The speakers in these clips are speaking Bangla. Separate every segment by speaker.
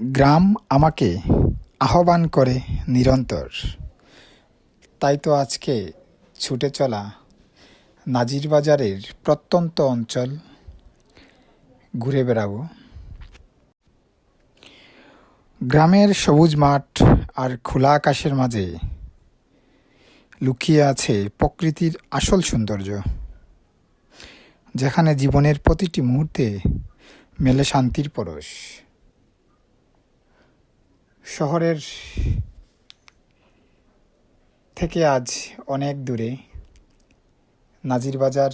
Speaker 1: গ্রাম আমাকে আহ্বান করে নিরন্তর। তাই তো আজকে ছুটে চলা নাজির বাজারের প্রত্যন্ত অঞ্চল ঘুরে বেড়াবো। গ্রামের সবুজ মাঠ আর খোলা আকাশের মাঝে লুকিয়ে আছে প্রকৃতির আসল সৌন্দর্য, যেখানে জীবনের প্রতিটি মুহূর্তে মেলে শান্তির পরশ। শহরের থেকে আজ অনেক দূরে নাজির বাজার।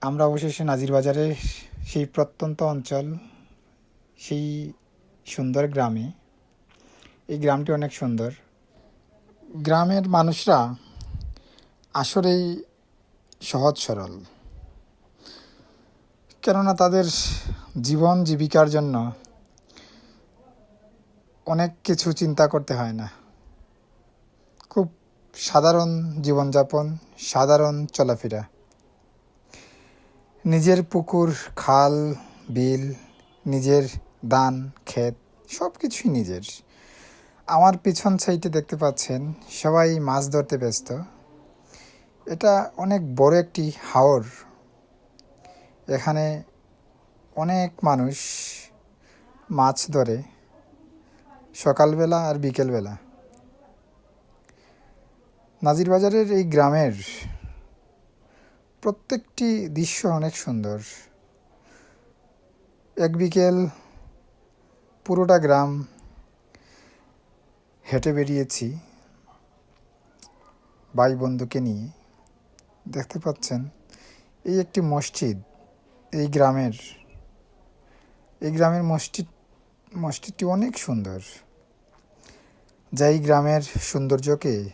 Speaker 1: আমরা অবশেষে নাজির বাজারের সেই প্রত্যন্ত অঞ্চল, সেই সুন্দর গ্রামে, এই গ্রামটি অনেক সুন্দর। গ্রামের মানুষরা আসলেই সহজ সরল। কেননা তাদের জীবন জীবিকার জন্য অনেক কিছু চিন্তা করতে হয় না। খুব সাধারণ জীবনযাপন, সাধারণ চলাফেরা। নিজের পুকুর, খাল, বিল, নিজের দান ক্ষেত সব কিছুই নিজের। আমার পিছন সাইডে দেখতে পাচ্ছেন, সবাই মাছ ধরতে ব্যস্ত। এটা অনেক বড় একটি হাওর। এখানে অনেক মানুষ মাছ ধরে। সকালবেলা আর বিকেলবেলা। নাজির বাজারের এই গ্রামের প্রত্যেকটি দৃশ্য অনেক সুন্দর। এক বিকেল পুরোটা গ্রাম হেঁটে বেরিয়েছি ভাই বন্ধুকে নিয়ে। দেখতে পাচ্ছেন, এই একটি মসজিদ, এই গ্রামের এই গ্রামের মসজিদ, মসজিদটি অনেক সুন্দর। যা এই গ্রামের সৌন্দর্যকে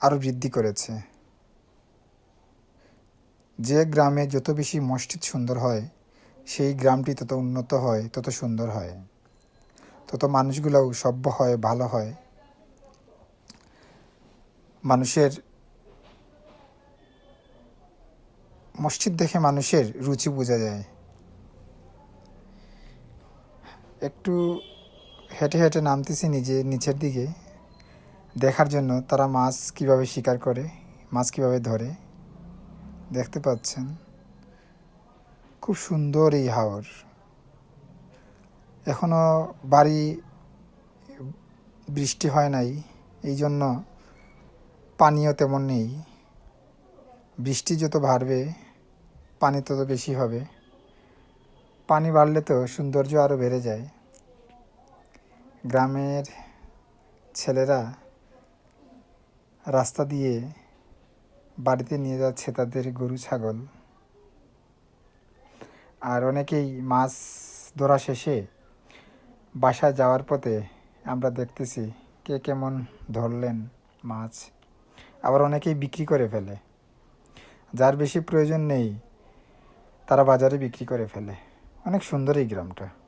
Speaker 1: আরও বৃদ্ধি করেছে। যে গ্রামে যত বেশি মসজিদ সুন্দর হয়, সেই গ্রামটি তত উন্নত হয়, তত সুন্দর হয়। তত মানুষগুলোও সভ্য হয়, ভালো হয়। মানুষের মসজিদ দেখে মানুষের রুচি বোঝা যায়। একটু হেঁটে হেঁটে নামতেছি নিজে, নিচের দিকে। দেখার জন্য তারা মাছ কীভাবে শিকার করে, মাছ কীভাবে ধরে। দেখতে পাচ্ছেন, খুব সুন্দর এই হাওর। এখনও বাড়ি বৃষ্টি হয় নাই, এই জন্য পানিও তেমন নেই। বৃষ্টি যত বাড়বে, পানি তত বেশি হবে। পানি বাড়লে তো সৌন্দর্য আরও বেড়ে যায়। গ্রামের ছেলেরা রাস্তা দিয়ে বাড়িতে নিয়ে যাচ্ছে তাদের গরু, ছাগল। আর অনেকেই মাছ ধরা শেষে বাসায় যাওয়ার পথে আমরা দেখতেছি কে কেমন ধরলেন মাছ। আবার অনেকেই বিক্রি করে ফেলে। যার বেশি প্রয়োজন নেই, তারা বাজারে বিক্রি করে ফেলে। অনেক সুন্দর এই গ্রামটা।